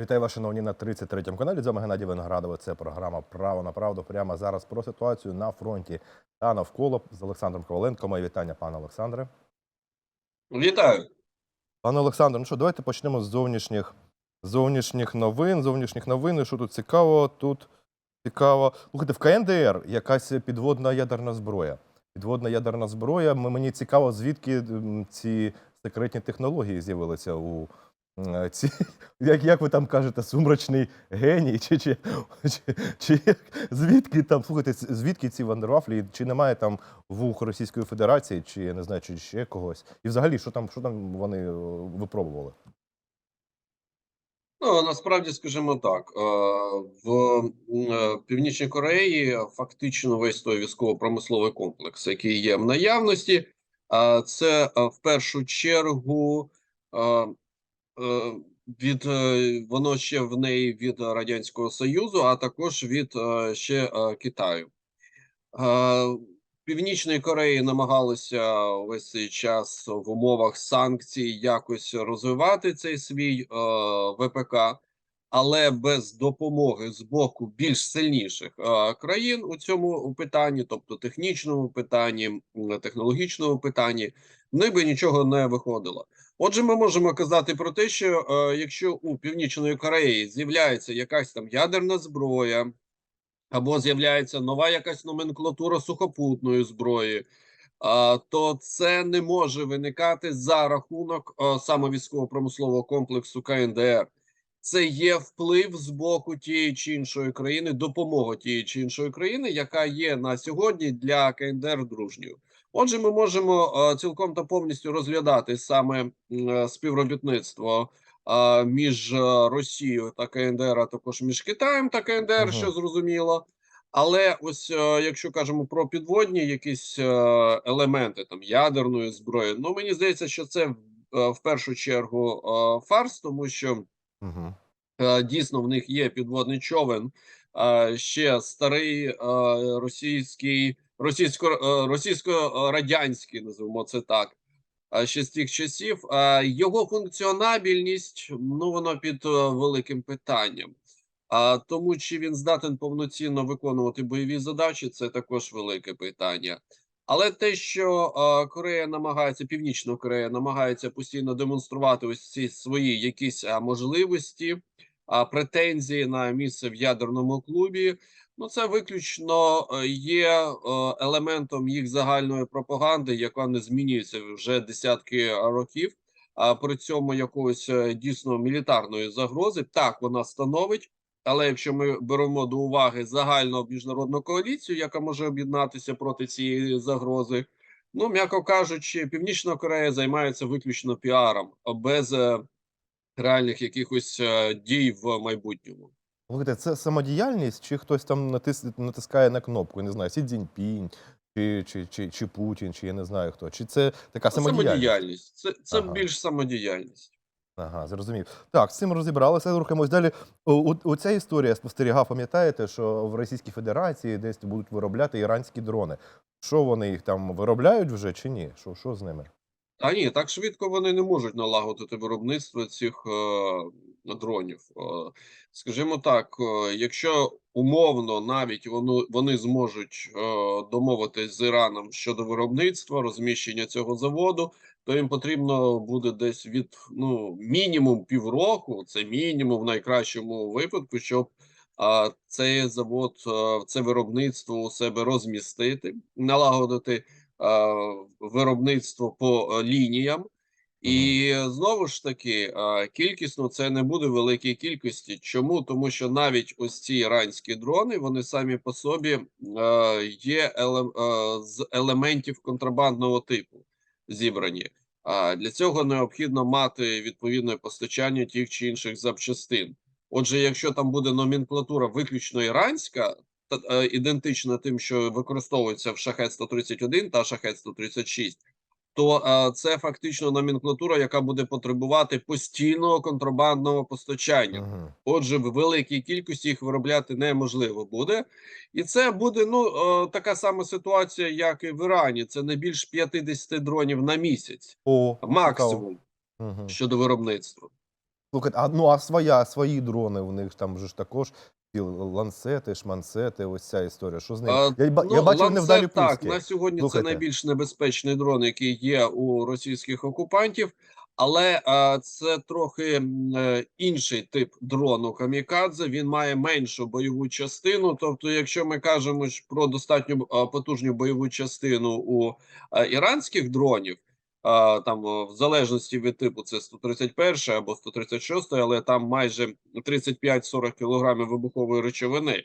Вітаю вас, шановні, на 33-му каналі. З вами Геннадій Виноградов. Це програма Право на правду. Прямо зараз про ситуацію на фронті та навколо з Олександром Коваленко. Моє вітання, пане Олександре. Вітаю. Пане Олександре, ну що, давайте почнемо з зовнішніх, зовнішніх новин. Зовнішніх новин. І Що тут цікаво? Тут цікаво. Слухайте, в КНДР якась підводна ядерна зброя. Підводна ядерна зброя. Мені цікаво, звідки ці секретні технології з'явилися у ці, як, як ви там кажете, сумрачний геній, чи, чи, чи, чи звідки там, слухайте, звідки ці вандервафлі, чи немає там вух Російської Федерації, чи я не знаю, чи ще когось. І взагалі, що там, що там вони е, випробували? Ну насправді, скажімо так, е, в е, Північній Кореї фактично весь той військово-промисловий комплекс, який є в наявності, це е, в першу чергу е, е, від е, воно ще в неї від Радянського Союзу, а також від е, ще е, Китаю. Е, Північної Кореї намагалися весь цей час в умовах санкцій якось розвивати цей свій е, ВПК, але без допомоги з боку більш сильніших е, країн у цьому питанні, тобто технічному питанні, технологічному питанні, в них би нічого не виходило. Отже, ми можемо казати про те, що е, якщо у Північної Кореї з'являється якась там ядерна зброя, або з'являється нова якась номенклатура сухопутної зброї, то це не може виникати за рахунок а, саме військово-промислового комплексу КНДР. Це є вплив з боку тієї чи іншої країни, допомога тієї чи іншої країни, яка є на сьогодні для КНДР дружньою. Отже, ми можемо а, цілком та повністю розглядати саме е, співробітництво а, між е, Росією та КНДР, а також між Китаєм та КНДР, Мгм. що зрозуміло. Але ось е, якщо кажемо про підводні якісь е, елементи там ядерної зброї, ну мені здається, що це е, в першу чергу е, фарс, тому що Угу. Дійсно, в них є підводний човен, е, ще старий е, російський, російсько, російсько-радянський, називаємо це так. Ще з тих часів його функціонабільність ну воно під великим питанням. А тому, чи він здатен повноцінно виконувати бойові задачі, це також велике питання. Але те, що е, Корея намагається, Північна Корея намагається постійно демонструвати ось ці свої якісь можливості, а, претензії на місце в ядерному клубі. Ну, це виключно е, є е, елементом їх загальної пропаганди, яка не змінюється вже десятки років. А при цьому якоїсь е, дійсно мілітарної загрози так вона становить. Але якщо ми беремо до уваги загальну міжнародну коаліцію, яка може об'єднатися проти цієї загрози, ну м'яко кажучи, Північна Корея займається виключно піаром без е, реальних якихось е, дій в майбутньому. Слухайте, це самодіяльність, чи хтось там натис, натискає на кнопку, я не знаю, Сі Цзіньпінь, чи, чи, чи, чи Путін, чи я не знаю хто. Чи це така самодіяльність? Самодіяльність. Це, це Ага. більш самодіяльність. Ага, зрозумів. Так, з цим розібралися, рухаємось далі. У- Оця історія спостерігав, пам'ятаєте, що в Російській Федерації десь будуть виробляти іранські дрони. Що вони їх там виробляють вже чи ні? Що, що з ними? А ні, так швидко вони не можуть налагодити виробництво цих е, дронів. Е, скажімо так, е, якщо умовно навіть воно, вони зможуть е, домовитись з Іраном щодо виробництва, розміщення цього заводу, то їм потрібно буде десь від ну мінімум півроку, це мінімум в найкращому випадку, щоб е, цей завод, е, це виробництво у себе розмістити, налагодити виробництво по е, лініям. І знову ж таки, е, кількісно це не буде великій кількості. Чому? Тому що навіть ось ці іранські дрони, вони самі по собі е, є е, з елементів контрабандного типу зібрані. А для цього необхідно мати відповідне постачання тих чи інших запчастин. Отже, якщо там буде номенклатура виключно іранська, е, ідентична тим, що використовується в шахет 131 та шахет 136, то е, це фактично номенклатура, яка буде потребувати постійного контрабандного постачання. Отже, в великій кількості їх виробляти неможливо буде, і це буде ну е, така сама ситуація, як і в Ірані. Це не більш 50 дронів на місяць, О, максимум щодо виробництва. Слухайте, а ну а своя, свої дрони, у них там же ж також ланцети, шманцети, ось ця історія. Що з ними? А, я, я ну, бачив невдалі так, на сьогодні Слухайте. це найбільш небезпечний дрон, який є у російських окупантів, але а, це трохи м, е, інший тип дрону камікадзе. Він має меншу бойову частину. Тобто, якщо ми кажемо про достатньо а, потужну бойову частину у а, іранських дронів. Там в залежності від типу це 131 або 136, але там майже 35-40 кілограмів вибухової речовини.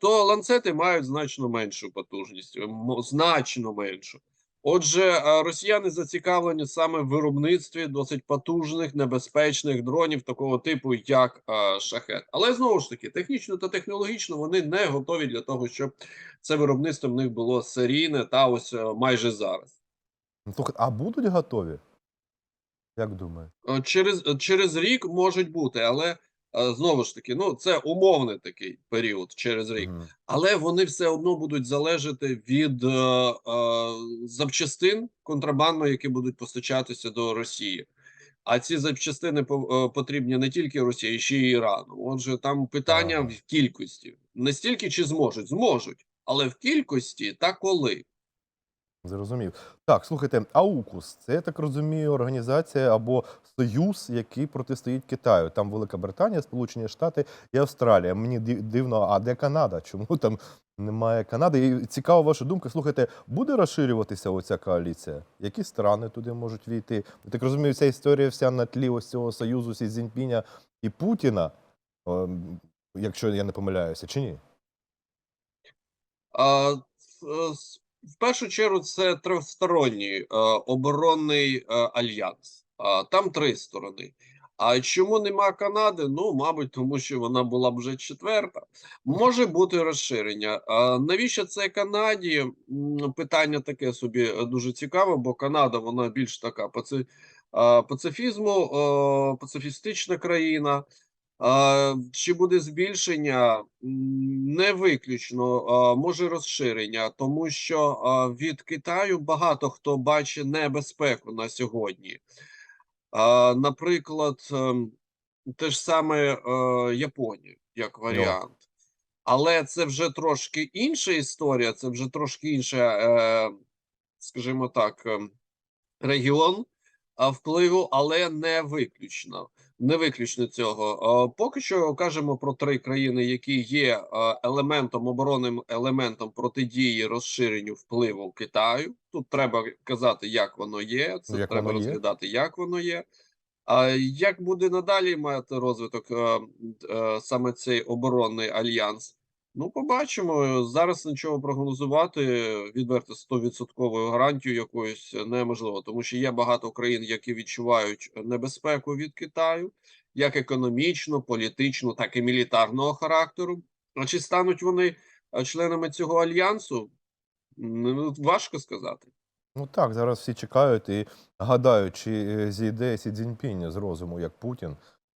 То ланцети мають значно меншу потужність, значно меншу. Отже, росіяни зацікавлені саме в виробництві досить потужних небезпечних дронів такого типу, як шахет. Але знову ж таки, технічно та технологічно вони не готові для того, щоб це виробництво в них було серійне та ось е, майже зараз. Ну, Слухайте, а будуть готові? Як думаєте? Е, Через, через рік можуть бути, але е, знову ж таки, ну це умовний такий період через рік. Мгм. Але вони все одно будуть залежати від е, е, запчастин контрабандно, які будуть постачатися до Росії. А ці запчастини по- е, потрібні не тільки Росії, ще й Ірану. Отже, там питання Ага. в кількості. Не стільки чи зможуть, зможуть, але в кількості та коли. Зрозумів. Так, слухайте, АУКУС це я так розумію, організація або союз, який протистоїть Китаю. Там Велика Британія, Сполучені Штати і Австралія. Мені дивно, а де Канада? Чому там немає Канади? І цікава ваша думка. Слухайте, буде розширюватися оця коаліція? Які страни туди можуть війти? Я так розумію, ця історія вся на тлі ось цього союзу Сі Цзіньпіня і Путіна, якщо я не помиляюся, чи ні? А, в першу чергу це трьохсторонній е, оборонний е, альянс. А, там три сторони. А чому нема Канади? Ну, мабуть, тому що вона була б вже четверта. Може бути розширення. А навіщо це Канаді? Питання таке собі е, дуже цікаве, бо Канада вона більш така паци, пацифізму, е, пацифістична країна. Чи буде збільшення? Не виключно, може розширення, тому що від Китаю багато хто бачить небезпеку на сьогодні. Наприклад, ем, те ж саме е, Японія як варіант. Але це вже трошки інша історія, це вже трошки інша, е, скажімо так, ем, регіон впливу, але не виключно. Не виключно цього. Поки що кажемо про три країни, які є елементом оборонним елементом протидії розширенню впливу Китаю. Тут треба казати, як воно є. Це Як треба розглядати, є. як воно є. А як буде надалі мати розвиток е, е, саме цей оборонний альянс? Ну, побачимо. Зараз нічого прогнозувати відверто 100% гарантію якоюсь неможливо, тому що є багато країн, які відчувають небезпеку від Китаю, як економічно, політично, так і мілітарного характеру. А чи стануть вони е, членами цього альянсу? Ну, важко сказати. Ну так, зараз всі чекають і гадають, чи е, зійде Сі Цзіньпінь з розуму, як Путін.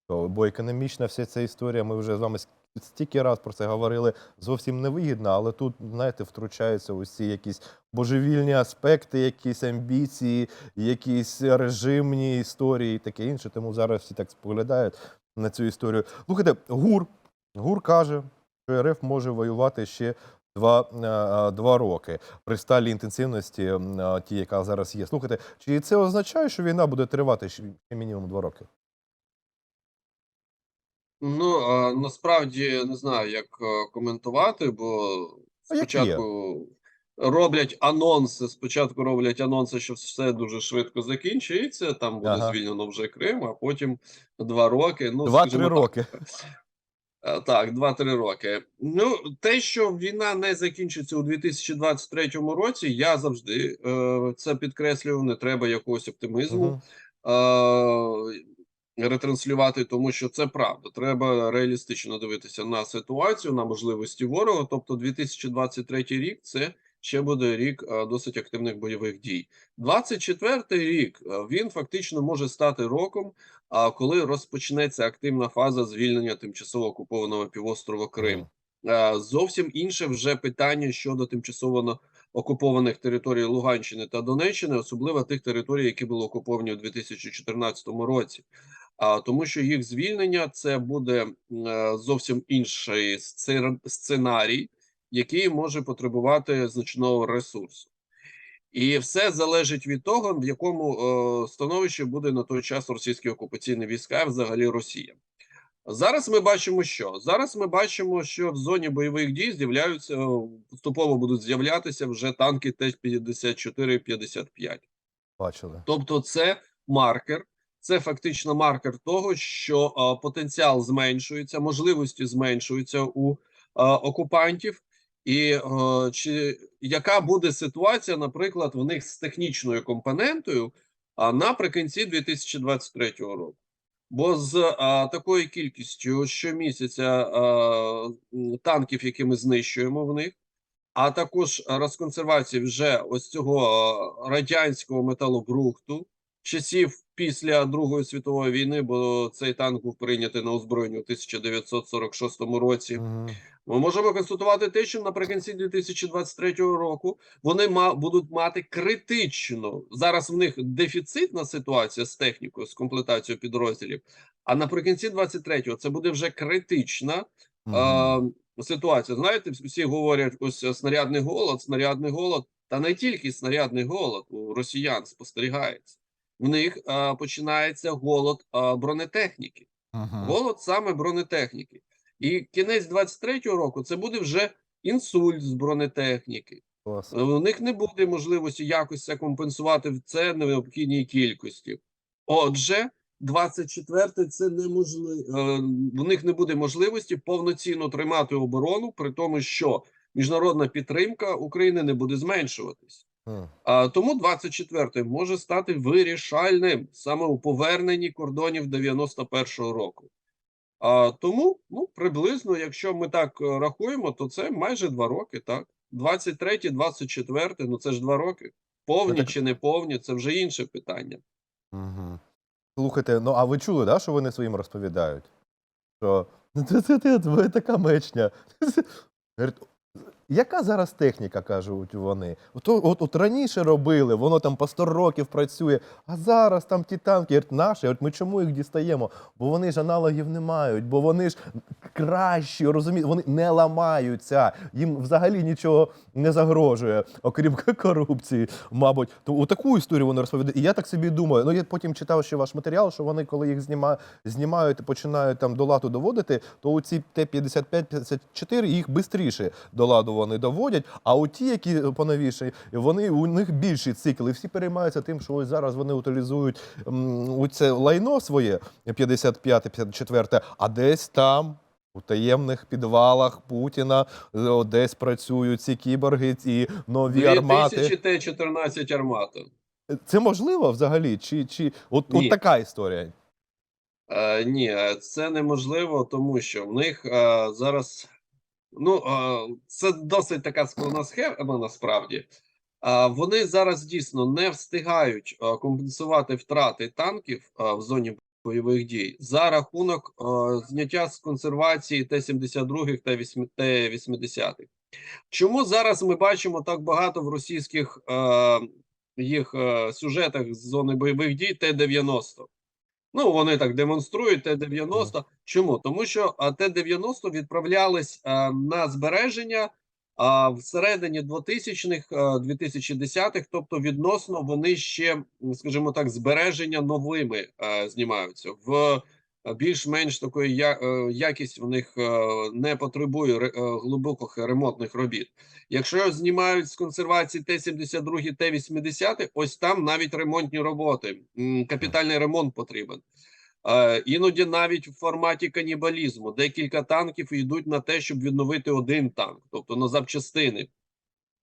Бо економічна вся ця історія, ми вже з вами стільки раз про це говорили, зовсім невигідна, але тут, знаєте, втручаються усі якісь божевільні аспекти, якісь амбіції, якісь режимні історії і таке інше. Тому зараз всі так споглядають на цю історію. Слухайте, ГУР. ГУР каже, що РФ може воювати ще два, е, е, два роки при сталій інтенсивності, е, ті, яка зараз є. Слухайте, чи це означає, що війна буде тривати ще мінімум два роки? Ну, а, насправді не знаю, як е, коментувати, бо спочатку роблять анонси, спочатку роблять анонси, що все дуже швидко закінчується, там буде Ага. звільнено вже Крим, а потім два роки. Ну, Два-три роки. Е, Так, 2-3 роки. Ну, те, що війна не закінчиться у 2023 році, я завжди е, це підкреслював. Не треба якогось оптимізму Мгм. е, ретранслювати, тому що це правда. Треба реалістично дивитися на ситуацію, на можливості ворога. Тобто, 2023 рік це ще буде рік е, досить активних бойових дій. 24 рік е, він фактично може стати роком. А коли розпочнеться активна фаза звільнення тимчасово окупованого півострова Крим, Е, зовсім інше вже питання щодо тимчасово окупованих територій Луганщини та Донеччини, особливо тих територій, які були окуповані у 2014 році. А тому, що їх звільнення це буде е, зовсім інший сценарій, який може потребувати значного ресурсу. І все залежить від того, в якому е, становищі буде на той час російські окупаційні війська, взагалі Росія. Зараз ми бачимо, що зараз ми бачимо, що в зоні бойових дій з'являються е, поступово будуть з'являтися вже танки Т-54-55. Бачили. Тобто, це маркер, це фактично маркер того, що потенціал зменшується, можливості зменшуються у окупантів, і чи яка буде ситуація, наприклад, в них з технічною компонентою наприкінці 2023 року? Бо з а, такою кількістю щомісяця а, танків, які ми знищуємо в них, а також розконсервації вже ось цього радянського металобрухту часів після Другої світової війни, бо цей танк був прийнятий на озброєння у 1946 році. Ми можемо констатувати те, що наприкінці 2023 року вони ма будуть мати критичну зараз. В них дефіцитна ситуація з технікою, з комплектацією підрозділів. А наприкінці 23-го це буде вже критична е, ситуація. Знаєте, всі говорять: ось снарядний голод, снарядний голод, та не тільки снарядний голод у росіян спостерігається. В них е, починається голод е, бронетехніки. Мгм. Голод саме бронетехніки. І кінець 23-го року це буде вже інсульт з бронетехніки. Клас. Е, У них не буде можливості якось це компенсувати в це необхідній кількості. Отже, 24 це неможливо. е, У них не буде можливості повноцінно тримати оборону, при тому, що міжнародна підтримка України не буде зменшуватись. А, тому 24 може стати вирішальним саме у поверненні кордонів 91-го року. А, тому, ну, приблизно, якщо ми так е, рахуємо, то це майже два роки, так? 23, 24, ну це ж два роки. Повні так- чи не повні, це вже інше питання. Мгм. Слухайте, ну а ви чули, да, що вони своїм розповідають? Що ну це, це, це, ви така мечня. Яка зараз техніка, кажуть вони? От, от, от раніше робили, воно там по 100 років працює, а зараз там ті танки, говорять, наші, от ми чому їх дістаємо? Бо вони ж аналогів не мають, бо вони ж кращі, розумієте, вони не ламаються, їм взагалі нічого не загрожує, окрім корупції, мабуть. То таку історію вони розповідають. І я так собі думаю, ну я потім читав ще ваш матеріал, що вони, коли їх зніма, знімають і починають там до ладу доводити, то у ці Т-55-54 їх швидше до ладу вони доводять, а у ті, які поновіші, вони у них більший цикл. І всі переймаються тим, що ось зараз вони утилізують це лайно своє 55-54, а десь там. У таємних підвалах Путіна десь працюють ці кіборги, ці нові армати. 2000 Т-14 армата. Це можливо взагалі? Чи, чи от, Ні. от така історія? Е, ні, е, це неможливо, тому що в них е, зараз ну е, це досить така складна схема насправді. Е, вони зараз дійсно не встигають е, компенсувати втрати танків в зоні бойових дій за рахунок зняття з консервації Т-72 та 8 Т-80. Чому зараз ми бачимо так багато в російських їх сюжетах з зони бойових дій Т-90? Ну, вони так демонструють Т-90. Чому? Тому що а, Т-90 відправлялись а, на збереження а, всередині 2000-х, а, 2010-х, тобто відносно вони ще, скажімо так, збереження новими а, знімаються. В більш-менш такої е, якість в них е, не потребує ре- е, глибоких ремонтних робіт. Якщо знімають з консервації Т-72, Т-80, ось там навіть ремонтні роботи, капітальний ремонт потрібен. Е, іноді навіть в форматі канібалізму декілька танків йдуть на те, щоб відновити один танк, тобто на запчастини.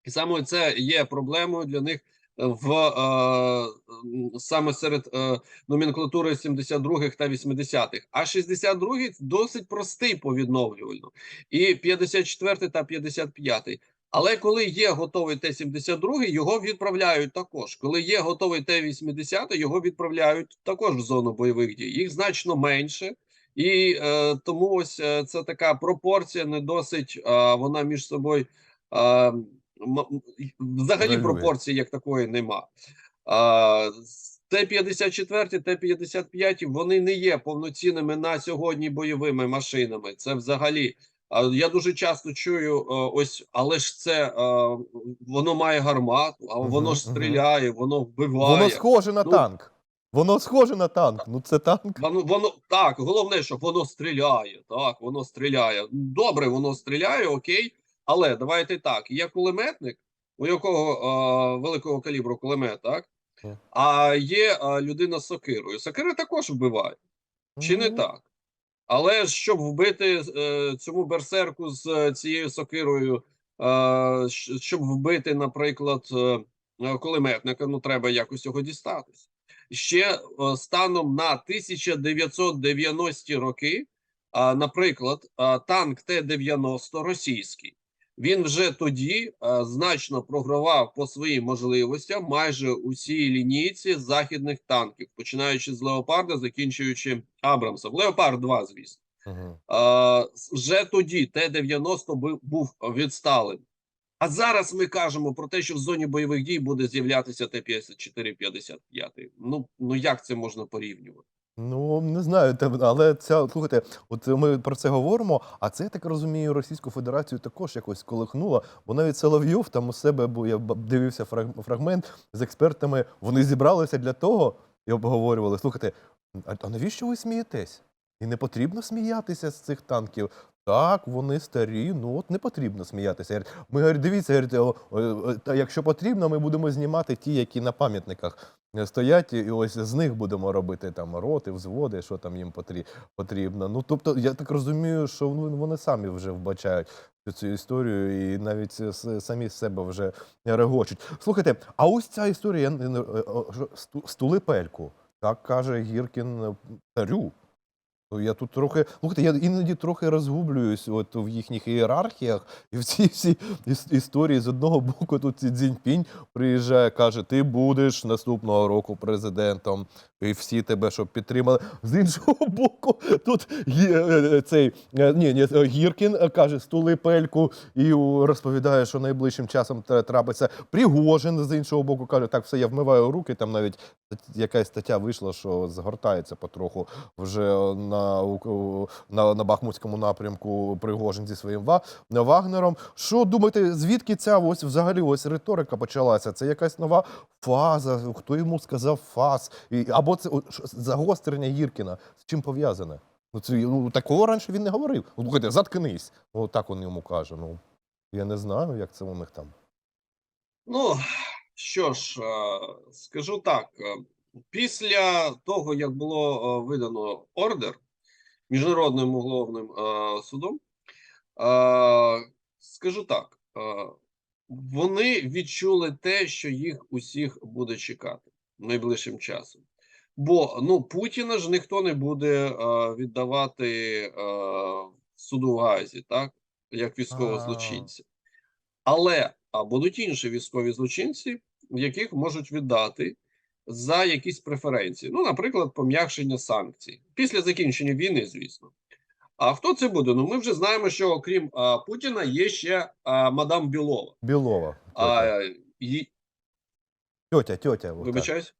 І саме це є проблемою для них в е, саме серед е, номенклатури 72-х та 80-х. А 62-й досить простий по відновлювальну. І 54 та 55. Але коли є готовий Т-72, його відправляють також. Коли є готовий Т-80, його відправляють також в зону бойових дій. Їх значно менше. І е, тому ось е, це така пропорція не досить е, вона між собою е, взагалі пропорції як такої нема. А, Т-54, Т-55 вони не є повноцінними на сьогодні бойовими машинами. Це взагалі. а, Я дуже часто чую, е, ось, але ж це е, воно має гармату, а воно ж стріляє, воно вбиває. Воно схоже на Ну, танк. Воно схоже на танк. Ну це танк. Воно, воно так, головне, щоб воно стріляє. Так, воно стріляє. Добре, воно стріляє, окей. Але давайте так: є кулеметник, у якого е, великого калібру кулемет, так? А є е, людина з сокирою. Сокира також вбиває, чи не так? Але щоб вбити е, цьому берсерку з е, цією сокирою, е, щоб вбити, наприклад, е, е, кулеметника, ну треба якось його дістатись. Ще е, станом на 1990 роки, наприклад, танк Т-90 російський, він вже тоді а, значно програвав по своїм можливостям майже усій лінійці західних танків, починаючи з Леопарда, закінчуючи Абрамсом. Леопард 2, звісно. Мгм. А, вже тоді Т-90 був відсталим. А зараз ми кажемо про те, що в зоні бойових дій буде з'являтися Т-54-55. Ну, ну як це можна порівнювати? Ну, не знаю, те- але ця, слухайте, от ми про це говоримо, а це, я так розумію, Російську Федерацію також якось колихнуло, бо навіть Соловйов там у себе, бо я б- дивився фраг- фрагмент з експертами, вони зібралися для того і обговорювали. Слухайте, а навіщо ви смієтесь? І не потрібно сміятися з цих танків. Так, вони старі, ну от не потрібно сміятися. Ми говорю, дивіться, о, та якщо потрібно, ми будемо знімати ті, які на пам'ятниках стоять, і ось з них будемо робити там роти, взводи, що там їм потрі- потрібно. Ну тобто, я так розумію, що вони самі вже вбачають цю- історію і навіть самі себе вже регочуть. Слухайте, а ось ця історія я не- не- е, о, що, сту- стули пельку. Так каже Гіркін е, царю. Ну, Я тут трохи, слухайте, я іноді трохи розгублююсь от в їхніх ієрархіях, і в цій всій іс- історії з одного боку тут Цзіньпінь приїжджає, каже, ти будеш наступного року президентом, і всі тебе щоб підтримали. З іншого боку, тут є, е, цей е, ні, ні, е, Гіркін е, каже, стули пельку і розповідає, що найближчим часом трапиться. Пригожин з іншого боку каже, так, все, я вмиваю руки. Там навіть якась стаття вийшла, що згортається потроху вже на, на, на Бахмутському напрямку Пригожин зі своїм Вагнером. Що думаєте, звідки ця ось взагалі ось риторика почалася? Це якась нова фаза? Хто йому сказав фаз? І, або це загострення Гіркіна? З чим пов'язане? Ну, це, ну, такого раніше він не говорив. Ну, слухайте, заткнись. Ну, так він йому каже. Ну, я не знаю, як це у них там. Ну що ж, е, скажу так: е, після того, як було е, видано ордер міжнародним уголовним судом, скажу так: вони відчули те, що їх усіх буде чекати найближчим часом. Бо ну Путіна ж ніхто не буде е, віддавати е, суду в Газі, так як військового злочинця. Але а будуть інші військові злочинці, яких можуть віддати за якісь преференції. Ну, наприклад, пом'якшення санкцій після закінчення війни, звісно. А хто це буде? Ну, ми вже знаємо, що окрім а, Путіна є ще а, мадам Білова. Білова. А, тьотя, тьотя. вибачаюсь.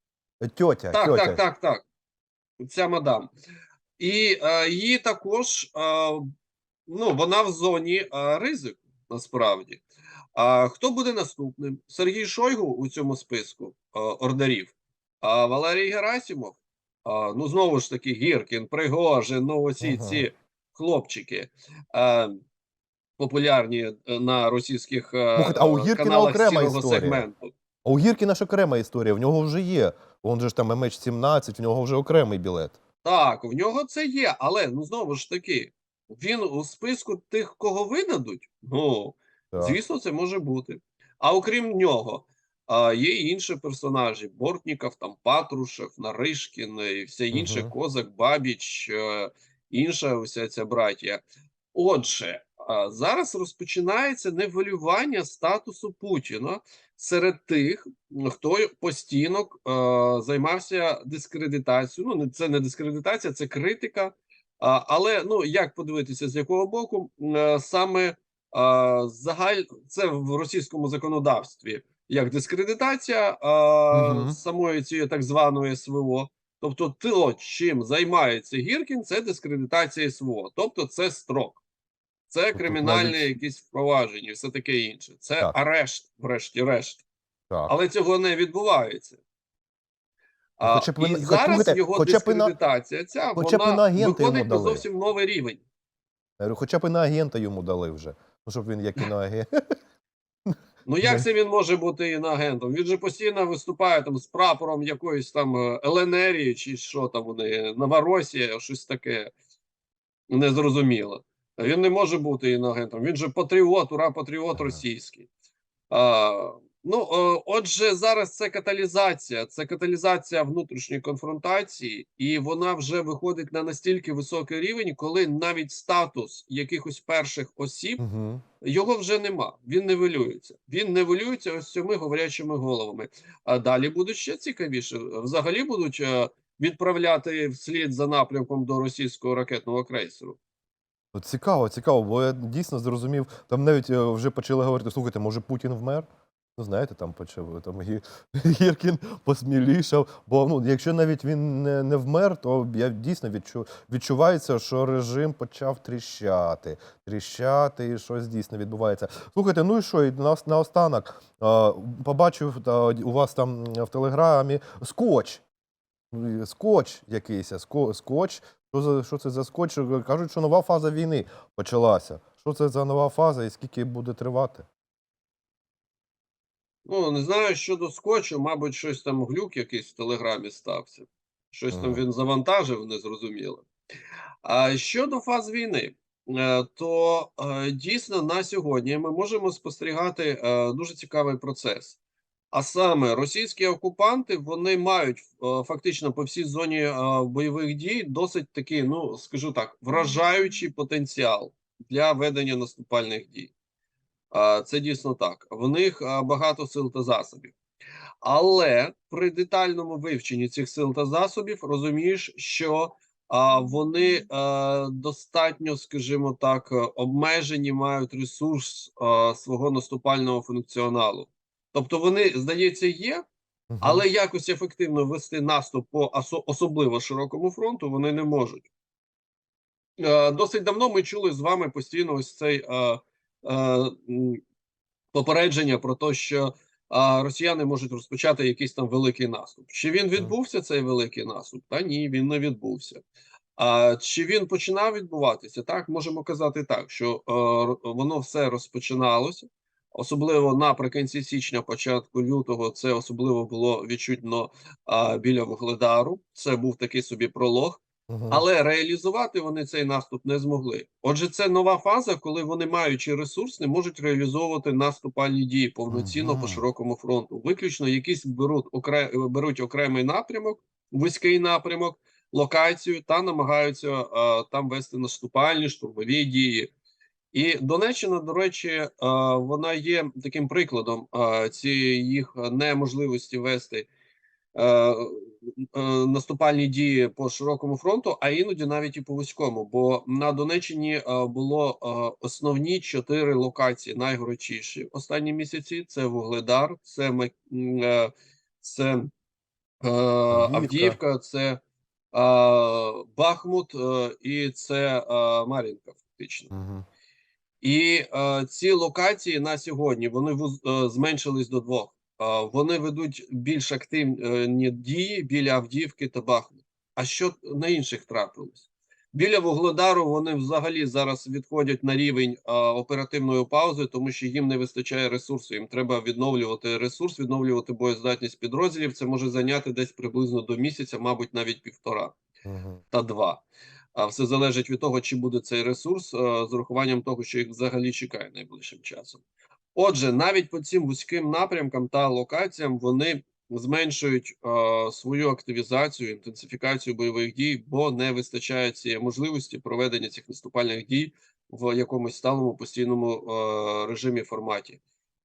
Тьотя, Так, тьотя. так, так, так. Ця мадам. І е, її також, е, ну, вона в зоні е, ризику, насправді. А хто буде наступним? Сергій Шойгу у цьому списку е, ордерів, а Валерій Герасимов. А, ну, знову ж таки, Гіркін, Пригожин, ну, оці Ага. ці хлопчики. Е, популярні е, на російських е, Слухайте, а у Гіркіна каналах окрема історія. сегменту. А у Гіркіна ж окрема історія, в нього вже є. Он же ж там MH17, в нього вже окремий білет. Так, в нього це є, але ну знову ж таки, він у списку тих, кого видадуть. Ну, Так. звісно, це може бути. А окрім нього, а, є і інші персонажі: Бортніков, там Патрушев, Наришкін і все інше, Мгм. Козак, Бабіч, е, інша вся ця братія. Отже, а, зараз розпочинається невелювання статусу Путіна серед тих, хто постійно е, займався дискредитацією. Ну, не- це не дискредитація, це критика. А, але ну як подивитися, з якого боку е, саме е, загаль це в російському законодавстві як дискредитація а, Мгм. самої цієї так званої СВО. Тобто, то, чим займається Гіркін, це дискредитація СВО, тобто це строк, це тут кримінальне якісь впровадження, все таке інше. Це Так. арешт, врешті-решт. Але цього не відбувається. Ну, А, хоча б і на- хоч- зараз слухайте, його хоча б на- дискредитація ця хоча б вона агента виходить на зовсім новий рівень. Я говорю, Хоча б і на агента йому дали вже. Ну, щоб він як кіноагент. Ну як це він може бути інагентом? Він же постійно виступає там з прапором якоїсь там е, ЛНРії чи що там вони, Новоросія, щось таке незрозуміло. Він не може бути інагентом. Він же патріот, ура, патріот російський. А, ну, е, отже, зараз це каталізація, це каталізація внутрішньої конфронтації, і вона вже виходить на настільки високий рівень, коли навіть статус якихось перших осіб Угу. його вже нема. Він нивелюється. Він нивелюється ось цими говорячими головами. А далі будуть ще цікавіше. Взагалі будуть е, відправляти вслід за напрямком до російського ракетного крейсеру. Цікаво, цікаво, бо я дійсно зрозумів, там навіть е, вже почали говорити: слухайте, може Путін вмер? Ну, знаєте, там почав там Гіркін посмілішав. Бо ну, якщо навіть він не, не вмер, то я дійсно відчу, відчувається, що режим почав тріщати. Тріщати, і щось дійсно відбувається. Слухайте, ну і що, і на, наостанок е, побачив та, у вас там в телеграмі скотч. Ну, Скотч якийсь, скотч. Що, за, що це за скотч? Кажуть, що нова фаза війни почалася. Що це за нова фаза і скільки буде тривати? Ну не знаю щодо скотчу, мабуть, щось там глюк якийсь в телеграмі стався. Щось там він завантажив, незрозуміло. А щодо фаз війни, е, то е, дійсно на сьогодні ми можемо спостерігати е, дуже цікавий процес. А саме російські окупанти вони мають е, фактично по всій зоні е, бойових дій досить такий, ну скажу так, вражаючий потенціал для ведення наступальних дій. Це дійсно так. В них е, багато сил та засобів. Але при детальному вивченні цих сил та засобів розумієш, що вони достатньо, скажімо так, обмежені мають ресурс свого наступального функціоналу. Тобто вони, здається, є, але якось ефективно вести наступ по особливо широкому фронту вони не можуть. Е, Досить давно ми чули з вами постійно ось цей е, е, попередження про те, що е, росіяни можуть розпочати якийсь там великий наступ. Чи він відбувся цей великий наступ? Та ні, він не відбувся. А чи він починав відбуватися? Так, можемо казати так, що е, воно все розпочиналося, особливо наприкінці січня, початку лютого, це особливо було відчутно а, біля Вугледару. Це був такий собі пролог. Мгм. Але реалізувати вони цей наступ не змогли. Отже, це нова фаза, коли вони, маючи ресурс, не можуть реалізовувати наступальні дії повноцінно по широкому фронту. Виключно якісь беруть окре... беруть окремий напрямок, вузький напрямок, локацію та намагаються е, там вести наступальні штурмові дії. І Донеччина, до речі, е, вона є таким прикладом е, цієї їх неможливості вести е, наступальні дії по широкому фронту, а іноді навіть і по вузькому. Бо на Донеччині було основні чотири локації, найгорячіші останні місяці: це Вугледар, це це Авдіївка, це Бахмут і це Мар'їнка, фактично. І е, ці локації на сьогодні вони е, зменшились до двох. Е, вони ведуть більш активні дії біля Авдіївки та Бахмут. А що на інших трапилось? Біля Вугледару вони взагалі зараз відходять на рівень е, оперативної паузи, тому що їм не вистачає ресурсу. Їм треба відновлювати ресурс, відновлювати боєздатність підрозділів. Це може зайняти десь приблизно до місяця, мабуть, навіть півтора Мгм. та 2. А все залежить від того, чи буде цей ресурс е, з урахуванням того, що їх взагалі чекає найближчим часом. Отже, навіть по цим вузьким напрямкам та локаціям вони зменшують е, свою активізацію, інтенсифікацію бойових дій, бо не вистачає цієї можливості проведення цих наступальних дій в якомусь сталому постійному е, режимі форматі.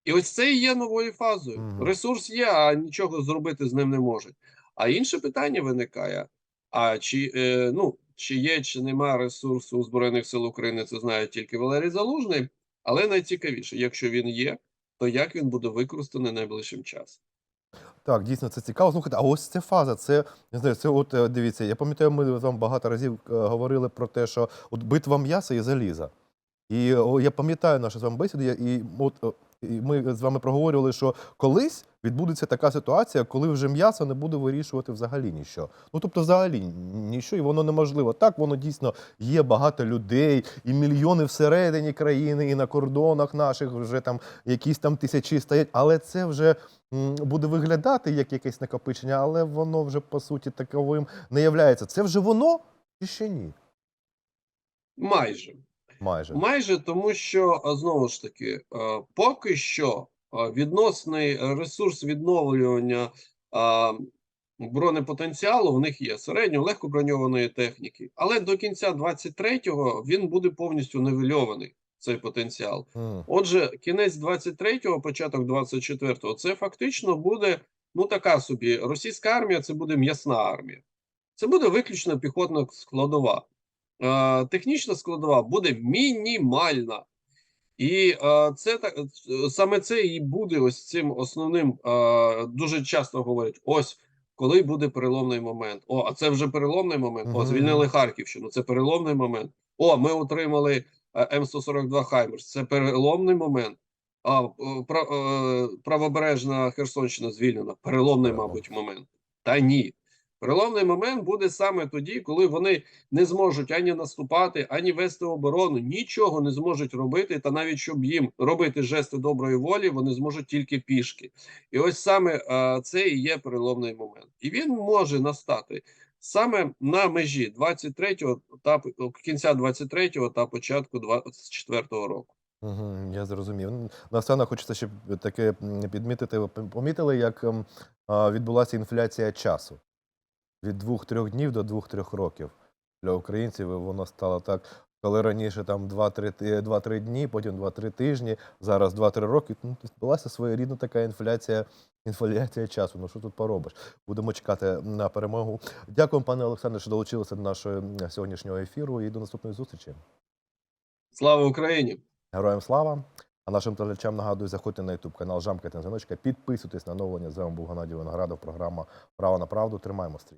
І ось це і є новою фазою. Ресурс є, а нічого зробити з ним не можуть. А інше питання виникає: а чи е, ну чи є, чи немає ресурсу у Збройних сил України, це знає тільки Валерій Залужний. Але найцікавіше, якщо він є, то як він буде використаний найближчим часом. Так, дійсно це цікаво. Слухайте, а ось ця фаза, це не знаю, це от е, дивіться, я пам'ятаю, ми з вами багато разів е, говорили про те, що от битва м'яса і заліза. І о, я пам'ятаю нашу з вами бесіду, і от ми з вами проговорювали, що колись відбудеться така ситуація, коли вже м'ясо не буде вирішувати взагалі нічого. Ну тобто, взагалі нічого, і воно неможливо. Так, воно дійсно є багато людей, і мільйони всередині країни, і на кордонах наших вже там якісь там тисячі стоять, але це вже буде виглядати як якесь накопичення, але воно вже по суті таковим не являється. Це вже воно чи ще ні? Майже. Майже. Майже тому, що знову ж таки, е, поки що е, відносний ресурс відновлювання бронепотенціалу в них є середньо легкоброньованої техніки, але до кінця 23-го він буде повністю нивельований, цей потенціал. М, Отже, кінець 23-го, початок 24-го, це фактично буде ну така собі російська армія, це буде м'ясна армія. Це буде виключно піхотна складова. Е, технічна складова буде мінімальна. І е, це так саме це і буде ось цим основним. Е, дуже часто говорять: ось коли буде переломний момент. О, а це вже переломний момент. О, звільнили Харківщину. Це переломний момент. О, ми отримали е, М142 Хаймерс. Це переломний момент. А пра- правобережна Херсонщина звільнена. Переломний, мабуть, момент. Та ні. Переломний момент буде саме тоді, коли вони не зможуть ані наступати, ані вести оборону, нічого не зможуть робити. Та навіть щоб їм робити жести доброї волі, вони зможуть тільки пішки. І ось саме е, це і є переломний момент. І він може настати саме на межі 23-го та кінця 23-го та початку 24-го року. Я зрозумів. Наостанок хочеться ще таке підмітити. Помітили, як ем, відбулася інфляція часу від двох-трьох днів до двох-трьох років для українців. Воно стало так, коли раніше там 2-3 ти- 2-3 дні, потім 2-3 тижні, зараз 2-3 роки. Ну, відбулася своєрідна така інфляція, інфляція часу. Ну що тут поробиш? Будемо чекати на перемогу. Дякую, пане Олександре, що долучилися до нашого сьогоднішнього ефіру і до наступної зустрічі. Слава Україні! Героям слава! А нашим телеглядачам нагадую, заходьте на YouTube канал Жамкайте на дзвіночка, підписуйтесь на оновлення. З вами був Геннадій Виноградов, програма Право на правду. Тримаємо стрій.